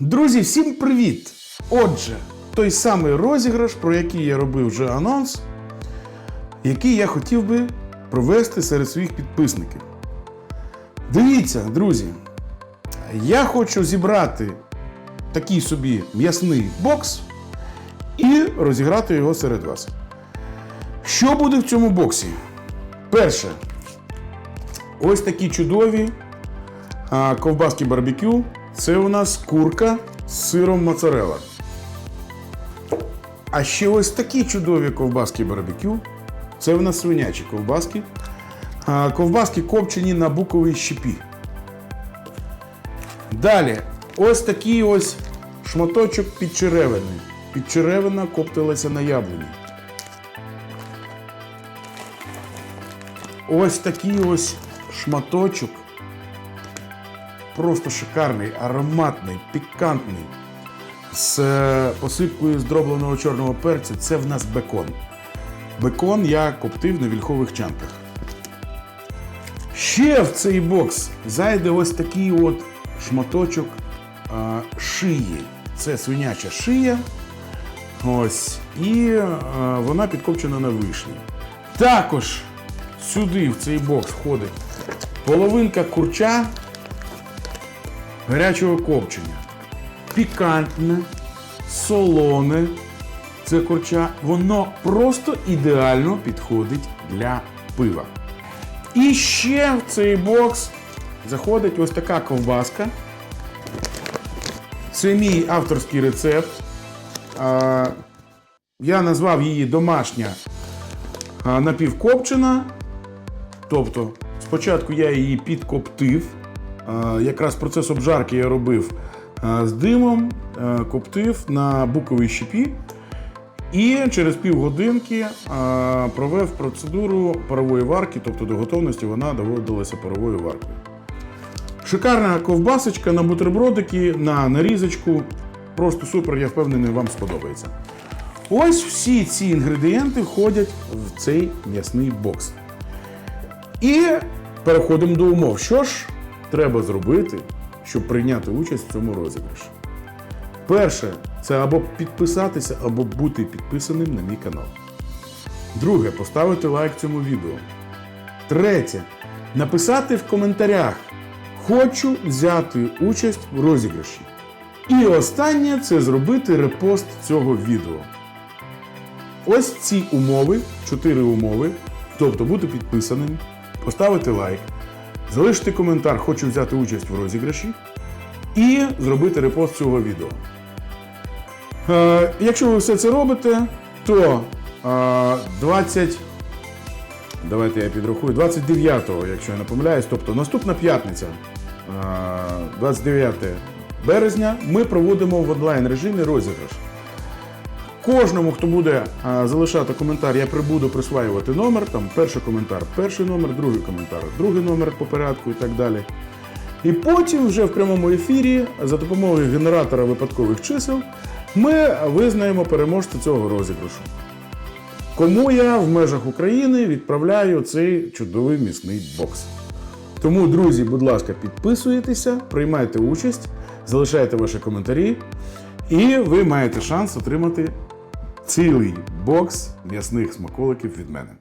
Друзі, всім привіт! Отже, той самий розіграш, про який я робив вже анонс, який я хотів би провести серед своїх підписників. Дивіться, друзі, я хочу зібрати такий собі м'ясний бокс і розіграти його серед вас. Що буде в цьому боксі? Перше, ось такі чудові ковбаски барбекю. Це у нас курка з сиром моцарелла. А ще ось такі чудові ковбаски барбекю. Це у нас свинячі ковбаски. Ковбаски копчені на буковій щепі. Далі, ось такий ось шматочок підчеревини. Підчеревина коптилася на яблуні. Ось такий ось шматочок. Просто шикарний, ароматний, пікантний. З е, посипкою з дробленого чорного перцю. Це в нас бекон. Бекон я коптив на вільхових чанках. Ще в цей бокс зайде ось такий от шматочок а, шиї. Це свиняча шия. Ось. І а, вона підкопчена на вишні. Також сюди, в цей бокс, входить половинка курча гарячого копчення. Пікантне, солоне. Це курча, воно просто ідеально підходить для пива. І ще в цей бокс заходить ось така ковбаска. Це мій авторський рецепт. Я назвав її домашня напівкопчена. Тобто, спочатку я її підкоптив. А, Якраз процес обжарки я робив з димом, коптив на буковій щепі. І через півгодинки провев процедуру парової варки, тобто до готовності вона доводилася паровою варкою. Шикарна ковбасочка на бутербродики, на нарізочку. Просто супер, я впевнений, вам сподобається. Ось всі ці інгредієнти входять в цей м'ясний бокс. І переходимо до умов. Що ж треба зробити, щоб прийняти участь в цьому розіграші? Перше, це або підписатися, або бути підписаним на мій канал. Друге, поставити лайк цьому відео. Третє, написати в коментарях Хочу взяти участь в розіграші. І останнє це зробити репост цього відео. Ось ці умови, чотири умови. Тобто бути підписаним, поставити лайк, залишити коментар, хочу взяти участь в розіграші, і зробити репост цього відео. Е, якщо ви все це робите, то е, 20. Давайте я підрахую. 29-го, якщо я не помиляюсь, тобто наступна п'ятниця, е, 29 березня, ми проводимо в онлайн режимі розіграш. Кожному, хто буде залишати коментар, я прибуду присваювати номер. Там перший коментар, перший номер, другий коментар, другий номер по порядку і так далі. І потім вже в прямому ефірі за допомогою генератора випадкових чисел ми визнаємо переможця цього розіграшу. Кому я в межах України відправляю цей чудовий місний бокс. Тому, друзі, будь ласка, підписуйтеся, приймайте участь, залишайте ваші коментарі, і ви маєте шанс отримати цілий бокс м'ясних смаколиків від мене.